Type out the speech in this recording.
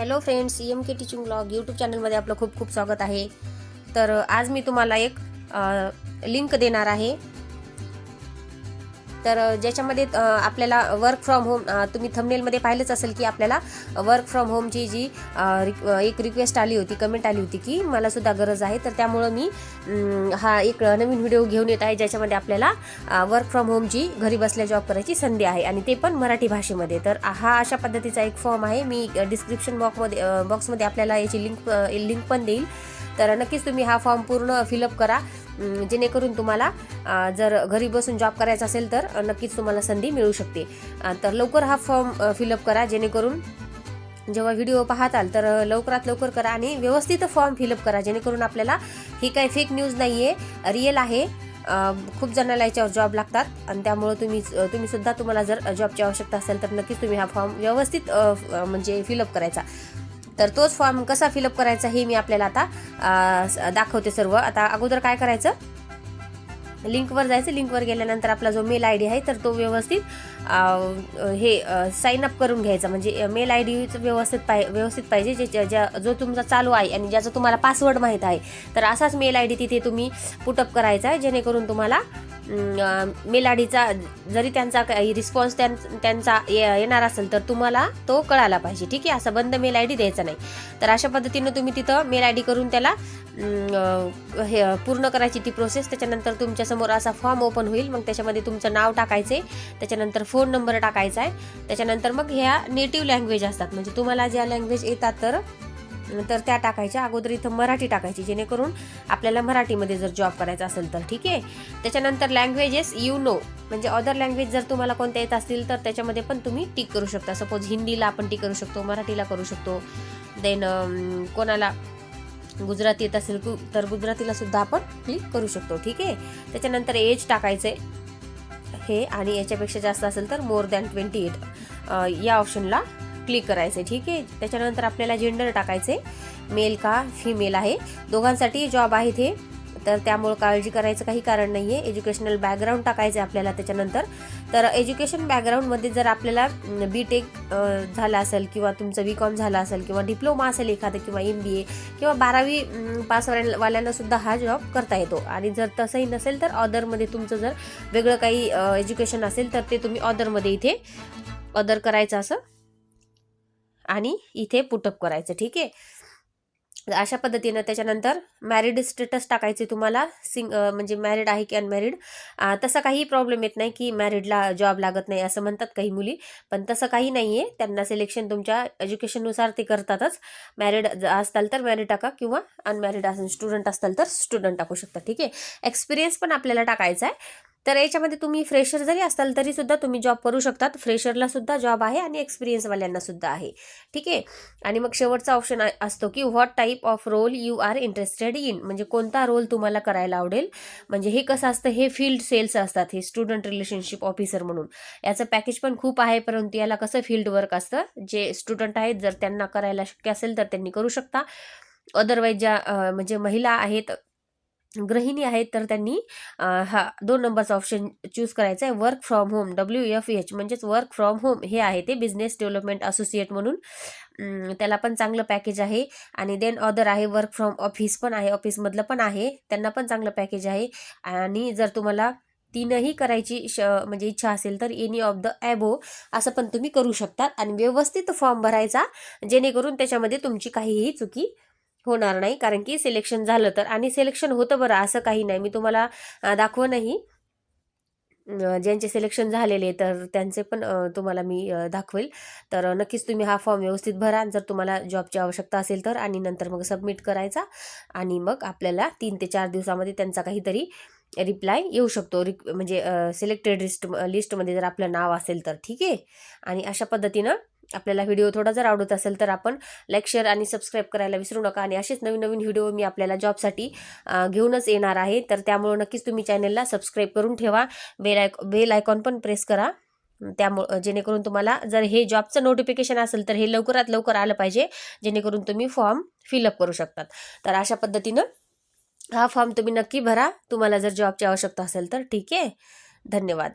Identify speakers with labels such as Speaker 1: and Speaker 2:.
Speaker 1: Hello friends M K teaching blog YouTube चॅनलमध्ये आपलं खूप खूप स्वागत आहे. तर आज मी तुम्हाला एक लिंक देणार आहे. तर ज्याच्यामध्ये आपल्याला वर्क फ्रॉम होम तुम्ही थंबनेलमध्ये पाहिलंच असेल की आपल्याला वर्क फ्रॉम होमची जी एक रिक्वेस्ट आली होती कमेंट आली होती की मला सुद्धा गरज आहे. तर त्यामुळं मी हा एक नवीन व्हिडिओ घेऊन येत आहे ज्याच्यामध्ये आपल्याला वर्क फ्रॉम होमची घरी बसल्या जॉब करायची संधी आहे. आणि ते पण मराठी भाषेमध्ये. तर हा अशा पद्धतीचा एक फॉर्म आहे. मी डिस्क्रिप्शन बॉक्समध्ये बॉक्समध्ये आपल्याला याची लिंक लिंक पण देईल. तर नक्कीच तुम्ही हा फॉर्म पूर्ण फिलअप करा. जेणेकरून तुम्हाला जर घरी बसून जॉब करायचा असेल तर नक्कीच तुम्हाला संधी मिळू शकते. तर लवकर हा फॉर्म फिलअप करा जेणेकरून जेव्हा व्हिडिओ पाहताल तर लवकरात लवकर करा आणि व्यवस्थित फॉर्म फिलअप करा जेणेकरून आपल्याला ही काही फेक न्यूज नाही आहे. रिअल आहे खूप जणांना याच्यावर जॉब लागतात आणि त्यामुळं तुम्ही तुम्ही सुद्धा तुम्हाला जर जॉबची आवश्यकता असेल तर नक्कीच तुम्ही हा फॉर्म व्यवस्थित म्हणजे फिलअप करायचा. तर तोच फॉर्म कसा फिलअप करायचा हे मी आपल्याला आता दाखवते सर्व. आता अगोदर काय करायचं? लिंकवर जायचं. लिंकवर गेल्यानंतर आपला जो मेल आय डी आहे तर तो व्यवस्थित हे साइन अप करून घ्यायचा. म्हणजे मेल आय डी व्यवस्थित पाहि व्यवस्थित पाहिजे. जे ज्या- जो तुमचा चालू आहे आणि ज्याचा तुम्हाला पासवर्ड माहीत आहे तर असाच मेल आय डी तिथे तुम्ही पुटअप करायचा आहे. जेणेकरून तुम्हाला मेल आय डीचा जरी त्यांचा काही रिस्पॉन्स त्यां त्यांचा येणार असेल तर तुम्हाला तो कळाला पाहिजे. ठीक आहे? असा बंद मेल आय डी द्यायचा नाही. तर अशा पद्धतीनं तुम्ही तिथं मेल आय डी करून त्याला हे पूर्ण करायची ती प्रोसेस त्याच्यानंतर तुमच्या तुमच्यासमोर असा फॉर्म ओपन होईल. मग त्याच्यामध्ये तुमचं नाव टाकायचे. त्याच्यानंतर फोन नंबर टाकायचा आहे. त्याच्यानंतर मग ह्या नेटिव्ह लँग्वेज असतात. म्हणजे तुम्हाला ज्या लँग्वेज येतात तर तर त्या टाकायच्या. अगोदर इथं मराठी टाकायची. जेणेकरून आपल्याला मराठीमध्ये जर जॉब करायचा असेल तर ठीक आहे? त्याच्यानंतर लँग्वेजेस यू नो म्हणजे अदर लँग्वेज जर तुम्हाला कोणत्या येत असतील तर त्याच्यामध्ये पण तुम्ही टिक करू शकता. सपोज हिंदीला आपण टिक करू शकतो मराठीला करू शकतो. देन कोणाला गुजराती येत असेल तर गुजरातीला सुद्धा आपण क्लिक करू शकतो ठीक आहे? त्याच्यानंतर एज टाकायचे. हे आणि याच्यापेक्षा जास्त असेल तर मोर दॅन ट्वेंटी एट या ऑप्शनला क्लिक करायचे ठीक आहे? त्याच्यानंतर आपल्याला जेंडर टाकायचे. मेल का फिमेल आहे. दोघांसाठी जॉब आहेत हे. तर त्यामुळं काळजी करायचं काही कारण नाही आहे एज्युकेशनल बॅकग्राऊंड टाकायचं आहे आपल्याला त्याच्यानंतर. तर एज्युकेशन बॅकग्राऊंडमध्ये जर आपल्याला बी टेक झालं असेल किंवा तुमचं बी कॉम झालं असेल किंवा डिप्लोमा असेल एखादं किंवा एम बी ए किंवा बारावी अं, सुद्धा हा जॉब करता येतो. आणि जर तसंही नसेल तर ऑदरमध्ये तुमचं जर वेगळं काही एज्युकेशन असेल तर ते तुम्ही ऑदरमध्ये इथे ऑदर करायचं असं आणि इथे पुटअप करायचं. ठीक आहे? अशा पद्धतीनं त्याच्यानंतर मॅरिड स्टेटस टाकायचे तुम्हाला. सिंग म्हणजे मॅरिड आहे की अनमॅरिड तसा काही प्रॉब्लेम येत नाही की मॅरिडला जॉब लागत नाही असं म्हणतात काही मुली. पण तसं काही नाही आहे त्यांना सिलेक्शन तुमच्या एज्युकेशननुसार ते करतातच. मॅरिड असताल तर मॅरिड टाका किंवा अनमॅरिड असेल स्टुडंट असताल तर स्टुडंट टाकू शकता. ठीक आहे? एक्सपिरियन्स पण आपल्याला टाकायचा आहे. तर याच्यामध्ये तुम्ही फ्रेशर जरी असाल तरी सुद्धा तुम्ही जॉब करू शकतात. फ्रेशरला सुद्धा जॉब आहे आणि एक्सपिरियन्सवाल्यांना सुद्धा आहे. ठीक आहे? आणि मग शेवटचा ऑप्शन असतो की what type of role you are interested in म्हणजे कोणता रोल तुम्हाला करायला आवडेल? म्हणजे हे कसं असतं? हे फील्ड सेल्स असतात. हे स्टुडंट रिलेशनशिप ऑफिसर म्हणून. याचं पॅकेज पण खूप आहे परंतु याला कसं फील्ड वर्क असतं? जे स्टुडंट आहेत जर त्यांना करायला शक्य असेल तर त्यांनी करू शकता. अदरवाईज ज्या म्हणजे महिला आहेत गृहिणी आहेत तर त्यांनी हा दोन नंबरचा ऑप्शन चूज करायचा आहे. Work from home W F H म्हणजेच वर्क फ्रॉम होम हे आहे ते बिझनेस डेव्हलपमेंट असोसिएट म्हणून. त्याला पण चांगलं पॅकेज आहे. आणि देन ऑदर आहे वर्क फ्रॉम ऑफिस पण आहे ऑफिसमधलं पण आहे. त्यांना पण चांगलं पॅकेज आहे. आणि जर तुम्हाला तीनही करायची श म्हणजे इच्छा असेल तर एनी ऑफ द ॲबो असं पण तुम्ही करू शकतात. आणि व्यवस्थित फॉर्म भरायचा जेणेकरून त्याच्यामध्ये तुमची काहीही चुकी होणार नाही. कारण की सिलेक्शन झालं तर आणि सिलेक्शन होतं बरं असं काही नाही. मी तुम्हाला दाखवणही ज्यांचे सिलेक्शन झालेले तर त्यांचे पण तुम्हाला मी दाखवेल. तर नक्कीच तुम्ही हा फॉर्म व्यवस्थित भरा जर तुम्हाला जॉबची आवश्यकता असेल तर आणि नंतर मग सबमिट करायचा आणि मग आपल्याला तीन ते चार दिवसामध्ये त्यांचा काहीतरी रिप्लाय येऊ शकतो. रि म्हणजे सिलेक्टेड लिस्ट लिस्टमध्ये जर आपलं नाव असेल तर ठीक आहे? आणि अशा पद्धतीनं आपल्याला व्हिडिओ थोडा जर आवडत असेल तर आपण लाईक शेअर आणि सबस्क्राईब करायला विसरू नका. आणि असेच नवीन नवीन व्हिडिओ मी आपल्याला जॉबसाठी घेऊनच येणार आहे. तर त्यामुळं नक्कीच तुम्ही चॅनलला सबस्क्राईब करून ठेवा. बेल आयक बेल आयकॉन पण प्रेस करा. त्यामुळं जेणेकरून तुम्हाला जर हे जॉबचं नोटिफिकेशन असेल तर हे लवकरात लवकर आलं पाहिजे. जेणेकरून तुम्ही फॉर्म फिलअप करू शकतात. तर अशा पद्धतीनं हा फॉर्म तुम्ही नक्की भरा. तुम्हाला जर जॉबची आवश्यकता असेल तर ठीक आहे. धन्यवाद.